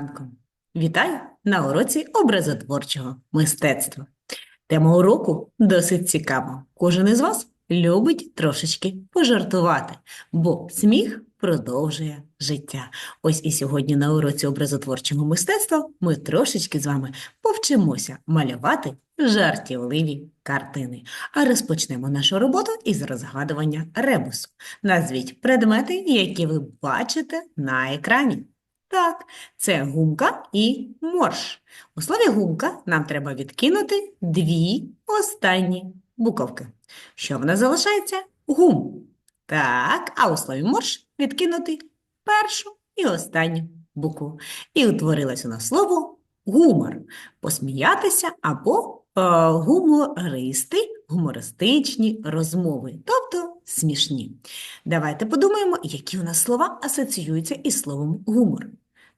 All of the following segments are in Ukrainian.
ранку! Вітаю на уроці образотворчого мистецтва. Тема уроку досить цікава. Кожен із вас любить трошечки пожартувати, бо сміх продовжує життя. Ось і сьогодні на уроці образотворчого мистецтва ми трошечки з вами повчимося малювати жартівливі картини. А розпочнемо нашу роботу із розгадування ребусу. Назвіть предмети, які ви бачите на екрані. Так, це гумка і морж. У слові гумка нам треба відкинути дві останні буковки. Що в нас залишається? Гум. Так, а у слові морж відкинути першу і останню букву. І утворилось у нас слово гумор. Посміятися або е, гумористи, гумористичні розмови, тобто смішні. Давайте подумаємо, які у нас слова асоціюються із словом гумор.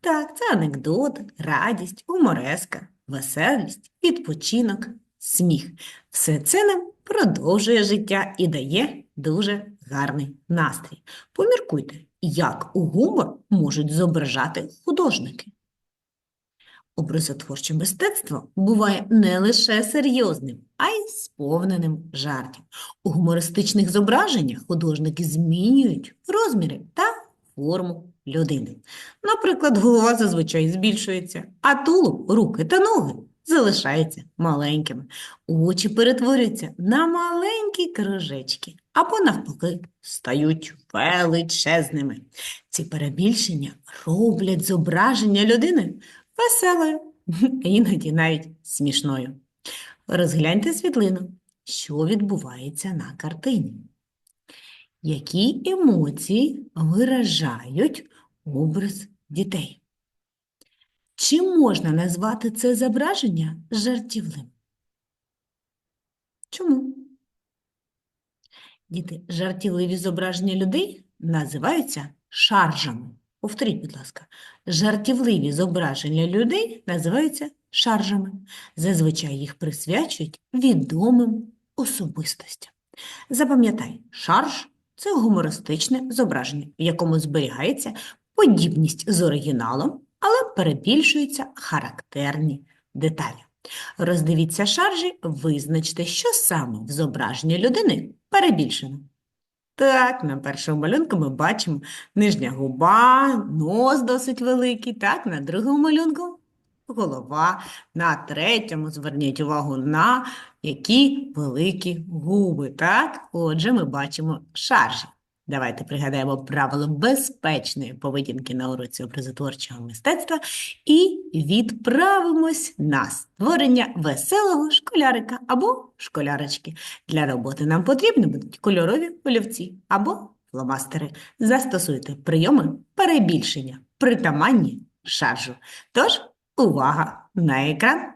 Так, це анекдот, радість, гумореска, веселість, відпочинок, сміх. Все це нам продовжує життя і дає дуже гарний настрій. Поміркуйте, як у гумор можуть зображати художники. Образотворче мистецтво буває не лише серйозним, а й сповненим жартів. У гумористичних зображеннях художники змінюють розміри та форму людини. Наприклад, голова зазвичай збільшується, а тулуб, руки та ноги залишаються маленькими. Очі перетворюються на маленькі кружечки, або навпаки стають величезними. Ці перебільшення роблять зображення людини веселою, іноді навіть смішною. Розгляньте світлину, що відбувається на картині. Які емоції виражають образ дітей? Чи можна назвати це зображення жартівним? Чому? Діти, жартівливі зображення людей називаються шаржами. Повторіть, будь ласка, жартівливі зображення людей називаються шаржами. Зазвичай їх присвячують відомим особистостям. Запам'ятай, шарж це гумористичне зображення, в якому зберігається подібність з оригіналом, але перебільшуються характерні деталі. Роздивіться шаржі, визначте, що саме в зображенні людини перебільшено. Так, на першому малюнку ми бачимо нижня губа, нос досить великий, так, на другому малюнку голова, на третьому зверніть увагу на які великі губи, так? Отже, ми бачимо шаржі. Давайте пригадаємо правила безпечної поведінки на уроці образотворчого мистецтва і відправимось на створення веселого школярика або школярочки. Для роботи нам потрібні будуть кольорові олівці або фломастери. Застосуйте прийоми перебільшення, притаманні шаржу. Тож, увага на екран!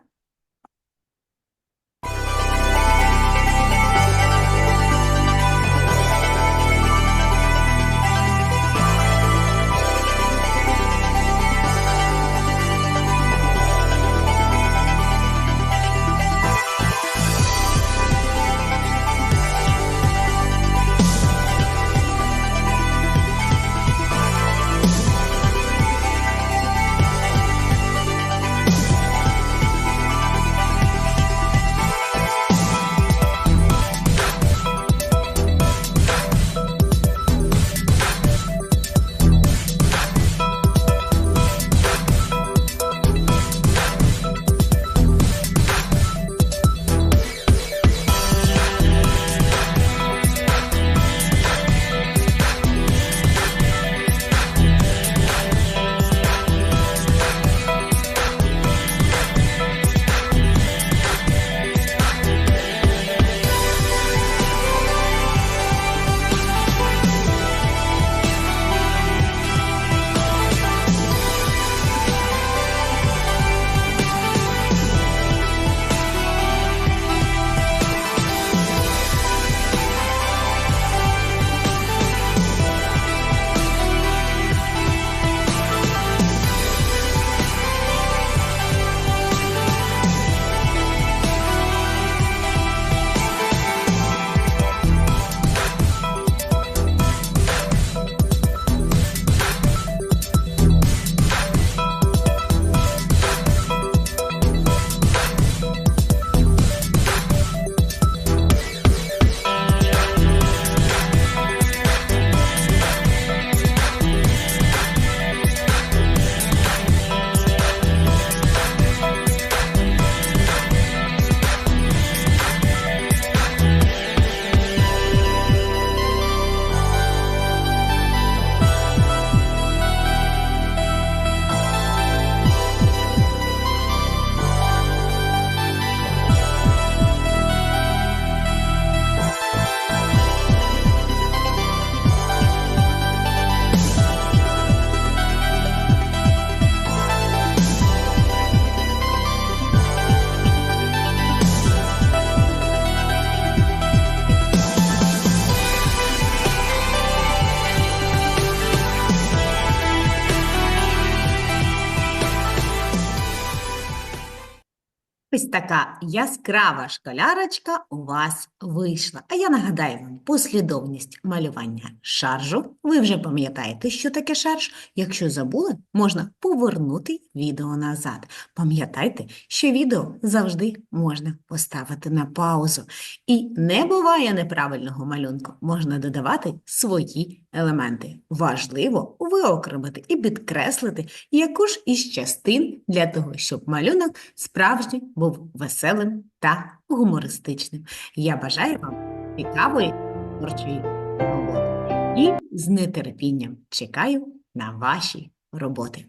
Ось така яскрава школярочка у вас вийшла. А я нагадаю вам послідовність малювання шаржу. Ви вже пам'ятаєте, що таке шарж. Якщо забули, можна повернути відео назад. Пам'ятайте, що відео завжди можна поставити на паузу. І не буває неправильного малюнку. Можна додавати свої елементи. Важливо виокремити і підкреслити яку ж із частин для того, щоб малюнок справжній був веселим та гумористичним. Я бажаю вам цікавої творчої роботи і з нетерпінням чекаю на ваші роботи.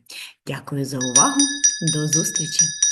Дякую за увагу. До зустрічі!